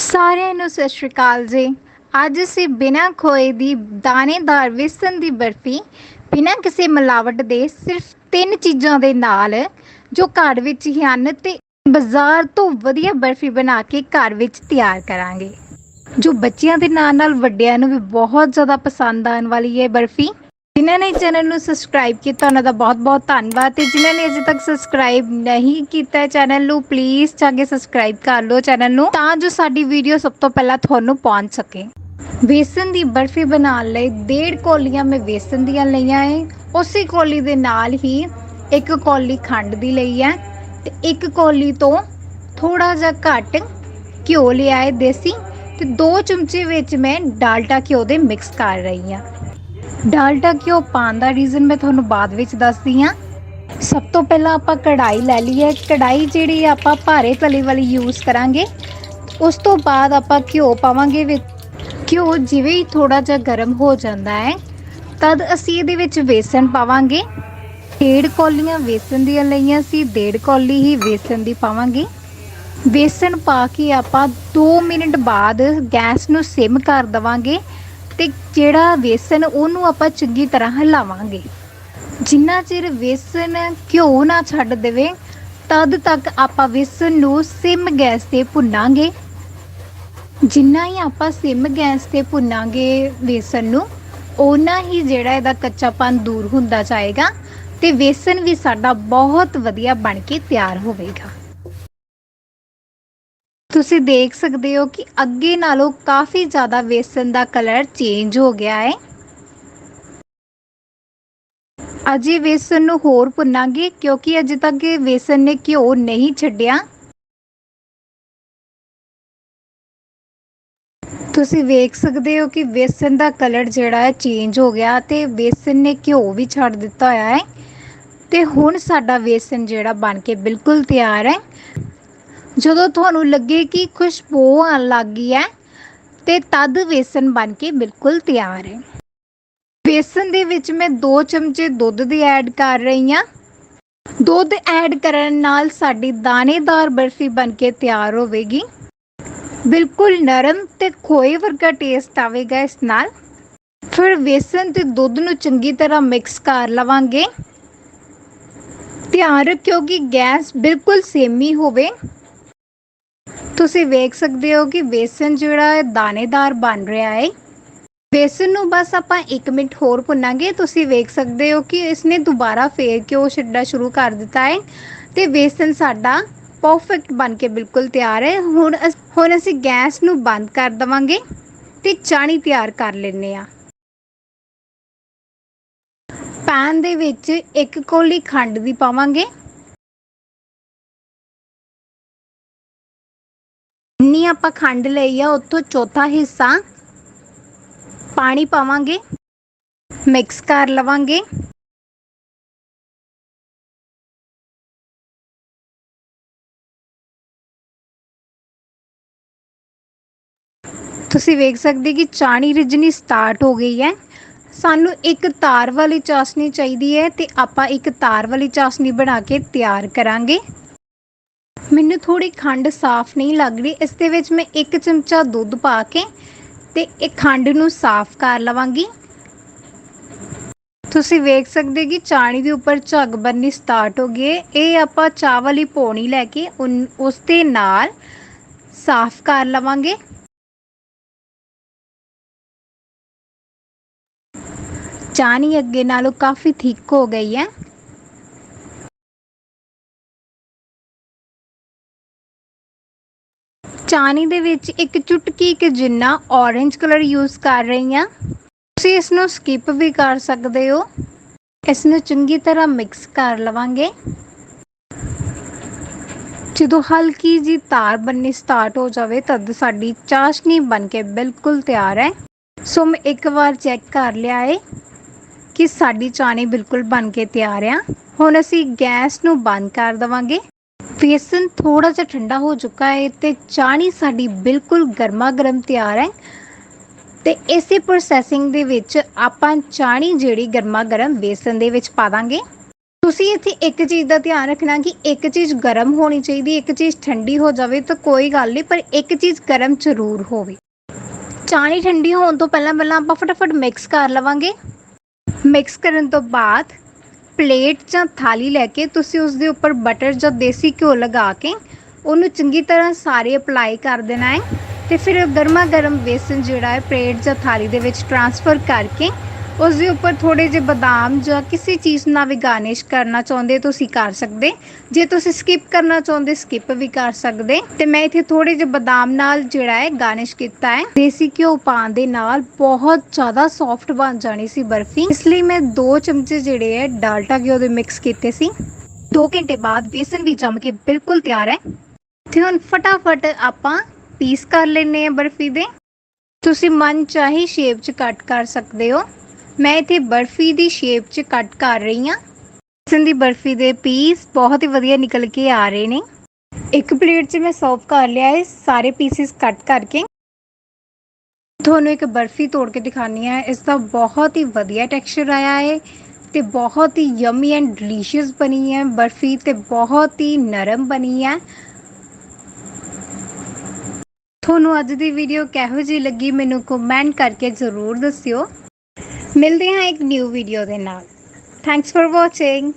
ਸਾਰਿਆਂ ਨੂੰ ਸਤਿ ਸ਼੍ਰੀ ਅਕਾਲ ਜੀ। ਅੱਜ ਅਸੀਂ ਬਿਨਾਂ ਖੋਏ ਦੀ ਦਾਣੇਦਾਰ ਵੇਸਣ ਦੀ ਬਰਫੀ, ਬਿਨਾਂ ਕਿਸੇ ਮਿਲਾਵਟ ਦੇ ਸਿਰਫ ਤਿੰਨ ਚੀਜ਼ਾਂ ਦੇ ਨਾਲ, ਜੋ ਘਰ ਵਿੱਚ ਹੀ ਹਨ ਤੇ ਬਾਜ਼ਾਰ ਤੋਂ ਵਧੀਆ ਬਰਫੀ ਬਣਾ ਕੇ ਘਰ ਵਿੱਚ ਤਿਆਰ ਕਰਾਂਗੇ। ਜੋ ਬੱਚਿਆਂ ਦੇ ਨਾਲ ਨਾਲ ਵੱਡਿਆਂ ਨੂੰ ਵੀ ਬਹੁਤ ਜ਼ਿਆਦਾ ਪਸੰਦ ਆਉਣ ਵਾਲੀ ਹੈ ਬਰਫੀ ਜਿਨ੍ਹਾਂ ਨੇ ਚੈਨਲ ਨੂੰ ਸਬਸਕ੍ਰਾਈਬ ਕੀਤਾ, ਉਹਨਾਂ ਦਾ ਬਹੁਤ-ਬਹੁਤ ਧੰਨਵਾਦ ਤੇ ਜਿਨ੍ਹਾਂ ਨੇ ਅਜੇ ਤੱਕ ਸਬਸਕ੍ਰਾਈਬ ਨਹੀਂ ਕੀਤਾ ਚੈਨਲ ਨੂੰ ਪਲੀਜ਼ ਜਾ ਸਬਸਕ੍ਰਾਈਬ ਕਰ ਲਓ ਚੈਨਲ ਨੂੰ ਤਾਂ ਜੋ ਸਾਡੀ ਵੀਡੀਓ ਸਭ ਤੋਂ ਪਹਿਲਾਂ ਤੁਹਾਨੂੰ ਪਹੁੰਚ ਸਕੇ। ਵੇਸਣ ਦੀ ਬਰਫੀ ਬਣਾਉਣ ਲਈ ਡੇਢ ਕੋਲੀਆਂ ਮੈਂ ਵੇਸਣ ਦੀਆਂ ਲਈਆਂ ਹੈ ਉਸੇ ਕੋਲੀ ਦੇ ਨਾਲ ਹੀ ਇੱਕ ਕੋਲੀ ਖੰਡ ਦੀ ਲਈ ਹੈ ਤੇ ਇੱਕ ਕੋਲੀ ਤੋਂ ਥੋੜਾ ਜਿਹਾ ਘੱਟ ਘਿਓ ਲਿਆ ਹੈ ਦੇਸੀ ਤੇ ਦੋ ਚਮਚੇ ਵਿੱਚ ਮੈਂ ਡਾਲਟਾ ਘਿਓ ਦੇ ਮਿਕਸ ਕਰ ਰਹੀ ਹਾਂ ਡਾਲਡਾ ਘਿਓ ਪਾਉਣ ਦਾ ਰੀਜ਼ਨ ਮੈਂ ਤੁਹਾਨੂੰ ਬਾਅਦ ਵਿੱਚ ਦੱਸਦੀ ਹਾਂ। ਸਭ ਤੋਂ ਪਹਿਲਾਂ ਆਪਾਂ ਕੜਾਈ ਲੈ ਲਈ ਹੈ ਕੜਾਈ ਜਿਹੜੀ ਆਪਾਂ ਭਾਰੇ ਤਲੇ ਵਾਲੀ ਯੂਜ਼ ਕਰਾਂਗੇ। ਉਸ ਤੋਂ ਬਾਅਦ ਆਪਾਂ ਘਿਓ ਪਾਵਾਂਗੇ ਵਿੱਚ। ਘਿਓ ਜਿਵੇਂ ਹੀ ਥੋੜਾ ਜਿਹਾ ਗਰਮ ਹੋ ਜਾਂਦਾ ਹੈ, ਤਦ ਅਸੀਂ ਇਹਦੇ ਵਿੱਚ ਵੇਸਣ ਪਾਵਾਂਗੇ। ਡੇਢ ਕੌਲੀਆਂ ਵੇਸਣ ਦੀਆਂ ਲਈਆਂ ਸੀ, ਡੇਢ ਕੌਲੀ ਹੀ ਵੇਸਣ ਦੀ ਪਾਵਾਂਗੇ। ਵੇਸਣ ਪਾ ਕੇ ਆਪਾਂ 2 ਮਿੰਟ ਬਾਅਦ ਗੈਸ ਨੂੰ ਸਿਮ ਕਰ ਦਵਾਂਗੇ। ਤੇ ਜਿਹੜਾ ਵੇਸਣ ਉਹਨੂੰ ਆਪਾਂ ਚੰਗੀ ਤਰ੍ਹਾਂ ਹਿਲਾਵਾਂਗੇ। ਜਿੰਨਾ ਚਿਰ ਵੇਸਣ ਘਿਓ ਨਾ ਛੱਡ ਦੇਵੇ, ਤਦ ਤੱਕ ਆਪਾਂ ਵੇਸਣ ਨੂੰ ਸਿਮ ਗੈਸ ਤੇ ਭੁੰਨਾਂਗੇ। ਜਿੰਨਾ ਹੀ ਆਪਾਂ ਸਿਮ ਗੈਸ ਤੇ ਭੁੰਨਾਂਗੇ ਵੇਸਣ ਨੂੰ, ਓਨਾ ਹੀ ਜਿਹੜਾ ਇਹਦਾ ਕੱਚਾਪਨ ਦੂਰ ਹੁੰਦਾ ਜਾਏਗਾ ਤੇ ਵੇਸਣ ਵੀ ਸਾਡਾ ਬਹੁਤ ਵਧੀਆ ਬਣ ਕੇ ਤਿਆਰ ਹੋਵੇਗਾ। ਤੁਸੀਂ ਦੇਖ ਸਕਦੇ ਹੋ ਕਿ ਅੱਗੇ ਨਾਲੋਂ ਕਾਫੀ ਜ਼ਿਆਦਾ ਵੇਸਣ ਦਾ ਕਲਰ ਚੇਂਜ ਹੋ ਗਿਆ ਹੈ। ਅਜੇ ਵੇਸਣ ਨੂੰ ਹੋਰ ਭੁੰਨਾਂਗੇ ਕਿਉਂਕਿ ਅਜੇ ਤੱਕ ਇਹ ਨੇ ਘਿਓ ਨਹੀਂ ਛੱਡਿਆ। ਤੁਸੀਂ ਵੇਖ ਸਕਦੇ ਹੋ ਕਿ ਵੇਸਣ ਦਾ ਕਲਰ ਜਿਹੜਾ ਹੈ ਚੇਂਜ ਹੋ ਗਿਆ ਤੇ ਵੇਸਣ ਨੇ ਘਿਓ ਵੀ ਛੱਡ ਦਿੱਤਾ ਹੋਇਆ ਹੈ। ਤੇ ਹੁਣ ਸਾਡਾ ਵੇਸਣ ਜਿਹੜਾ ਬਣ ਕੇ ਬਿਲਕੁਲ ਤਿਆਰ ਹੈ। ਜਦੋਂ ਤੁਹਾਨੂੰ ਲੱਗੇ ਕਿ ਖੁਸ਼ਬੂ ਆਉਣ ਲੱਗ ਗਈ ਹੈ, ਤੇ ਤਦ ਵੇਸਨ ਬਣ ਕੇ ਬਿਲਕੁਲ ਤਿਆਰ ਹੈ। ਵੇਸਣ ਦੇ ਵਿੱਚ ਮੈਂ 2 ਚਮਚੇ ਦੁੱਧ ਦੀ ਐਡ ਕਰ ਰਹੀ ਹਾਂ। ਦੁੱਧ ਐਡ ਕਰਨ ਨਾਲ ਸਾਡੀ ਦਾਣੇਦਾਰ ਬਰਫੀ ਬਣ ਕੇ ਤਿਆਰ ਹੋਵੇਗੀ। ਬਿਲਕੁਲ ਨਰਮ ਤੇ ਖੋਏ ਵਰਗਾ ਟੇਸਟ ਆਵੇਗਾ ਇਸ ਨਾਲ। ਫਿਰ ਵੇਸਣ ਤੇ ਦੁੱਧ ਨੂੰ ਚੰਗੀ ਤਰ੍ਹਾਂ ਮਿਕਸ ਕਰ ਲਵਾਂਗੇ। ਧਿਆਨ ਰੱਖਿਓ ਕਿ ਗੈਸ ਬਿਲਕੁਲ ਸੇਮੀ ਹੋਵੇ। ਤੁਸੀਂ ਵੇਖ ਸਕਦੇ ਹੋ ਕਿ ਬੇਸਨ ਜਿਹੜਾ ਹੈ ਦਾਣੇਦਾਰ ਬਣ ਰਿਹਾ ਹੈ। ਬੇਸਨ ਨੂੰ ਬਸ ਆਪਾਂ 1 ਮਿੰਟ ਹੋਰ ਭੁੰਨਾਂਗੇ। ਤੁਸੀਂ ਵੇਖ ਸਕਦੇ ਹੋ ਕਿ ਇਸਨੇ ਦੁਬਾਰਾ ਫੇਰ ਕੇ ਉਹ ਛੱਡਣਾ ਸ਼ੁਰੂ ਕਰ ਦਿੱਤਾ ਹੈ। ਤੇ ਬੇਸਨ ਸਾਡਾ ਪਰਫੈਕਟ ਬਣ ਕੇ ਬਿਲਕੁਲ ਤਿਆਰ ਹੈ। ਹੁਣ ਅਸ- ਹੁਣ ਅਸੀਂ ਗੈਸ ਨੂੰ ਬੰਦ ਕਰ ਦਵਾਂਗੇ ਤੇ ਚਾਣੀ ਤਿਆਰ ਕਰ ਲੈਨੇ ਆ ਪੈਨ ਦੇ ਵਿੱਚ ਇੱਕ ਕੋਲੀ ਖੰਡ ਦੀ ਪਾਵਾਂਗੇ। ਜਿੰਨੀ ਆਪਾਂ ਖੰਡ ਲਈ ਆ, ਉੱਥੋਂ ਚੌਥਾ ਹਿੱਸਾ ਪਾਣੀ ਪਾਵਾਂਗੇ ਮਿਕਸ ਕਰ ਲਵਾਂਗੇ। ਤੁਸੀਂ ਵੇਖ ਸਕਦੇ ਕਿ ਚਾਣੀ ਰਿਜਣੀ ਸਟਾਰਟ ਹੋ ਗਈ ਹੈ। ਸਾਨੂੰ ਇੱਕ ਤਾਰ ਵਾਲੀ ਚਾਸ਼ਨੀ ਚਾਹੀਦੀ ਹੈ ਤੇ ਆਪਾਂ ਇੱਕ ਤਾਰ ਵਾਲੀ ਚਾਸ਼ਨੀ ਬਣਾ ਕੇ ਤਿਆਰ ਕਰਾਂਗੇ। ਮੈਨੂੰ ਥੋੜੀ ਖੰਡ ਸਾਫ਼ ਨਹੀਂ ਲੱਗ ਰਹੀ, ਇਸ ਦੇ ਵਿੱਚ ਮੈਂ ਇੱਕ ਚਮਚਾ ਦੁੱਧ ਪਾ ਕੇ ਤੇ ਇਹ ਖੰਡ ਨੂੰ ਸਾਫ਼ ਕਰ ਲਵਾਂਗੀ। ਤੁਸੀਂ ਵੇਖ ਸਕਦੇ ਕਿ ਚਾਣੀ ਦੇ ਉੱਪਰ ਝੱਗ ਬੰਨੀ ਸਟਾਰਟ ਹੋ ਗਈ ਹੈ। ਇਹ ਆਪਾਂ ਚਾਹ ਵਾਲੀ ਪੌਣੀ ਲੈ ਕੇ ਉਸ ਦੇ ਨਾਲ ਸਾਫ਼ ਕਰ ਲਵਾਂਗੇ। ਚਾਣੀ ਅੱਗੇ ਨਾਲੋਂ ਕਾਫੀ ਥਿੱਕ ਹੋ ਗਈ ਹੈ। ਚਾਣੀ ਦੇ ਵਿੱਚ ਇੱਕ ਚੁਟਕੀ ਕੁ ਜਿੰਨਾ orange ਕਲਰ ਯੂਜ਼ ਕਰ ਰਹੀ ਹਾਂ। ਤੁਸੀਂ ਇਸ ਨੂੰ ਸਕਿਪ ਵੀ ਕਰ ਸਕਦੇ ਹੋ। ਇਸ ਨੂੰ ਚੰਗੀ ਤਰ੍ਹਾਂ ਮਿਕਸ ਕਰ ਲਵਾਂਗੇ। ਜਦੋਂ ਹਲਕੀ ਜੀ ਤਾਰ ਬੰਨੀ ਸਟਾਰਟ ਹੋ ਜਾਵੇ, ਤਦ ਸਾਡੀ ਚਾਸ਼ਨੀ ਬਣ ਕੇ ਬਿਲਕੁਲ ਤਿਆਰ ਹੈ। ਸੋ ਮੈਂ ਇੱਕ ਵਾਰ ਚੈੱਕ ਕਰ ਲਿਆ ਹੈ ਕਿ ਸਾਡੀ ਚਾਣੀ ਬਿਲਕੁਲ ਬਣ ਕੇ ਤਿਆਰ ਆ। ਹੁਣ ਅਸੀਂ ਗੈਸ ਨੂੰ ਬੰਦ ਕਰ ਦਵਾਂਗੇ। ਬੇਸਨ ਥੋੜਾ ਜਿਹਾ ਠੰਡਾ ਹੋ ਚੁੱਕਾ ਹੈ ਤੇ ਚਾਣੀ ਸਾਡੀ ਬਿਲਕੁਲ ਗਰਮਾ ਗਰਮ ਤਿਆਰ ਹੈ। ਤੇ ਇਸੇ ਪ੍ਰੋਸੈਸਿੰਗ ਦੇ ਵਿੱਚ ਆਪਾਂ ਚਾਣੀ ਜਿਹੜੀ ਗਰਮਾ ਗਰਮ ਬੇਸਨ ਦੇ ਵਿੱਚ ਪਾ ਦਾਂਗੇ। ਤੁਸੀਂ ਇੱਥੇ ਇੱਕ ਚੀਜ਼ ਦਾ ਧਿਆਨ ਰੱਖਣਾ ਕਿ ਇੱਕ ਚੀਜ਼ ਗਰਮ ਹੋਣੀ ਚਾਹੀਦੀ, ਇੱਕ ਚੀਜ਼ ਠੰਡੀ ਹੋ ਜਾਵੇ ਤਾਂ ਕੋਈ ਗੱਲ ਨਹੀਂ, ਪਰ ਇੱਕ ਚੀਜ਼ ਗਰਮ ਜ਼ਰੂਰ ਹੋਵੇ। ਚਾਣੀ ਠੰਡੀ ਹੋਣ ਤੋਂ ਪਹਿਲਾਂ ਪਹਿਲਾਂ ਆਪਾਂ ਫਟਾਫਟ ਮਿਕਸ ਕਰ ਲਵਾਂਗੇ। ਮਿਕਸ ਕਰਨ ਤੋਂ ਬਾਅਦ ਪਲੇਟ ਜਾਂ ਥਾਲੀ ਲੈ ਕੇ ਤੁਸੀਂ ਉਸ ਦੇ ਉੱਪਰ ਬਟਰ ਜਾਂ ਦੇਸੀ ਘਿਓ ਲਗਾ ਕੇ ਉਹਨੂੰ ਚੰਗੀ ਤਰ੍ਹਾਂ ਸਾਰੇ ਅਪਲਾਈ ਕਰ ਦੇਣਾ ਹੈ ਤੇ ਫਿਰ ਗਰਮਾ ਗਰਮ ਬੇਸਨ ਜਿਹੜਾ ਹੈ ਪਲੇਟ ਜਾਂ ਥਾਲੀ ਦੇ ਵਿੱਚ ਟ੍ਰਾਂਸਫਰ ਕਰਕੇ ਉਸ ਦੇ ਉੱਪਰ ਥੋੜੇ ਜਿਹੇ ਬਦਾਮ ਜਾਂ ਕਿਸੇ ਚੀਜ਼ ਨਾਲ ਵੀ ਗਾਰਨਿਸ਼ ਕਰਨਾ ਚਾਹੁੰਦੇ ਤੁਸੀਂ ਕਰ ਸਕਦੇ। ਜੇ ਤੁਸੀਂ ਸਕਿਪ ਕਰਨਾ ਚਾਹੁੰਦੇ ਸਕਿਪ ਵੀ ਕਰ ਸਕਦੇ। ਤੇ ਮੈਂ ਇੱਥੇ ਥੋੜੇ ਜਿਹੇ ਬਦਾਮ ਨਾਲ ਜਿਹੜਾ ਹੈ ਗਾਰਨਿਸ਼ ਕੀਤਾ ਹੈ। ਦੇਸੀ ਘਿਓ ਪਾਉਣ ਦੇ ਨਾਲ ਬਹੁਤ ਜ਼ਿਆਦਾ ਸੌਫਟ ਬਣ ਜਾਣੀ ਸੀ ਬਰਫੀ। ਇਸ ਲਈ ਮੈਂ 2 ਚਮਚੇ ਜਿਹੜੇ ਹੈ ਡਾਲਟਾ ਘਿਓ ਦੇ ਮਿਕਸ ਕੀਤੇ ਸੀ। 2 ਘੰਟੇ ਬਾਅਦ ਬੇਸਨ ਵੀ ਜੰਮ ਕੇ ਬਿਲਕੁਲ ਤਿਆਰ ਹੈ। ਤੇ ਹੁਣ ਫਟਾਫਟ ਆਪਾਂ ਪੀਸ ਕਰ ਲੈਨੇ ਆ ਬਰਫੀ ਦੇ। ਤੁਸੀਂ ਮਨ ਚਾਹੀ ਸ਼ੇਪ 'ਚ ਕੱਟ ਕਰ ਸਕਦੇ ਹੋ। ਮੈਂ ਇੱਥੇ ਬਰਫੀ ਦੀ ਸ਼ੇਪ 'ਚ ਕੱਟ ਕਰ ਰਹੀ ਹਾਂ। ਬੇਸਨ ਦੀ ਬਰਫੀ ਦੇ ਪੀਸ ਬਹੁਤ ਹੀ ਵਧੀਆ ਨਿਕਲ ਕੇ ਆ ਰਹੇ ਨੇ। ਇੱਕ ਪਲੇਟ 'ਚ ਮੈਂ ਸਰਵ ਕਰ ਲਿਆ ਹੈ ਸਾਰੇ ਪੀਸਿਸ ਕੱਟ ਕਰਕੇ। ਤੁਹਾਨੂੰ ਇੱਕ ਬਰਫੀ ਤੋੜ ਕੇ ਦਿਖਾਣੀ ਹੈ। ਇਸ ਦਾ ਬਹੁਤ ਹੀ ਵਧੀਆ ਟੈਕਸਚਰ ਆਇਆ ਹੈ ਤੇ ਬਹੁਤ ਹੀ ਯਮੀ ਐਂਡ ਡਿਲੀਸ਼ੀਅਸ ਬਣੀ ਹੈ। ਬਰਫੀ ਤੇ ਬਹੁਤ ਹੀ ਨਰਮ ਬਣੀ ਹੈ। ਤੁਹਾਨੂੰ ਅੱਜ ਦੀ ਵੀਡੀਓ ਕਿਹੋ ਜਿਹੀ ਲੱਗੀ ਮੈਨੂੰ ਕਮੈਂਟ ਕਰਕੇ ਜ਼ਰੂਰ ਦੱਸਿਓ। ਮਿਲਦੇ ਹਾਂ ਇੱਕ ਨਿਊ ਵੀਡੀਓ ਦੇ ਨਾਲ ਥੈਂਕਸ ਫॉर ਵਾਚਿੰਗ